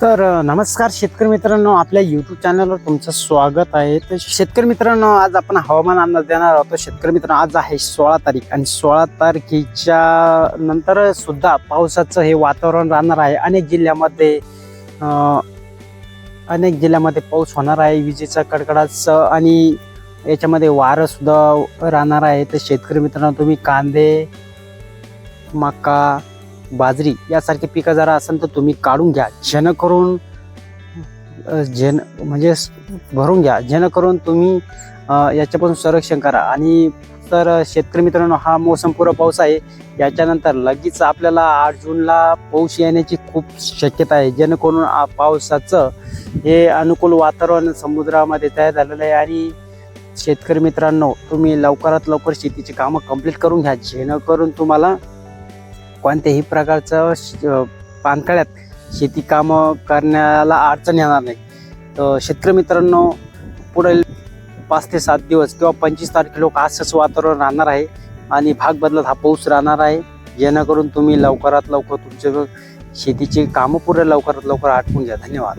तर नमस्कार शेतकरी मित्रांनो आपल्या युट्यूब चॅनलवर तुमचं स्वागत आहे. तर शेतकरी मित्रांनो आज आपण हवामान अंदाज देणार आहोत. शेतकरी मित्रांनो आज आहे सोळा तारीख आणि सोळा तारखेच्या नंतर सुद्धा पावसाचं हे वातावरण राहणार आहे. अनेक जिल्ह्यामध्ये अनेक जिल्ह्यामध्ये पाऊस होणार आहे. विजेचा कडकडाच आणि याच्यामध्ये वारं सुद्धा राहणार आहे. तर शेतकरी मित्रांनो तुम्ही कांदे मका बाजरी यासारखी पिकं जरा असेल तर तुम्ही काढून घ्या. जेणेकरून जेण जेन म्हणजे भरून घ्या. जेणेकरून तुम्ही याच्यापासून संरक्षण करा. आणि तर शेतकरी मित्रांनो हा मोसमपूर्व पाऊस आहे. याच्यानंतर लगेच आपल्याला आठ जूनला पाऊस येण्याची खूप शक्यता आहे. जेणेकरून पावसाचं हे अनुकूल वातावरण समुद्रामध्ये तयार झालेलं आहे. आणि शेतकरी मित्रांनो तुम्ही लवकरात लवकर शेतीची कामं कंप्लीट करून घ्या. जेणेकरून तुम्हाला कोणत्याही प्रकारचं श- पानकळ्यात शेती कामं करण्याला अडचण येणार नाही. तर शेतकरी मित्रांनो पुढील पाच ते सात दिवस किंवा पंचवीस तारखे लोक असंच वातावरण राहणार आहे आणि भाग बदलत हा पाऊस राहणार आहे. जेणेकरून तुम्ही लवकरात लवकर तुमचे शेतीची कामं पुढे लवकरात लवकर आटपून घ्या. धन्यवाद.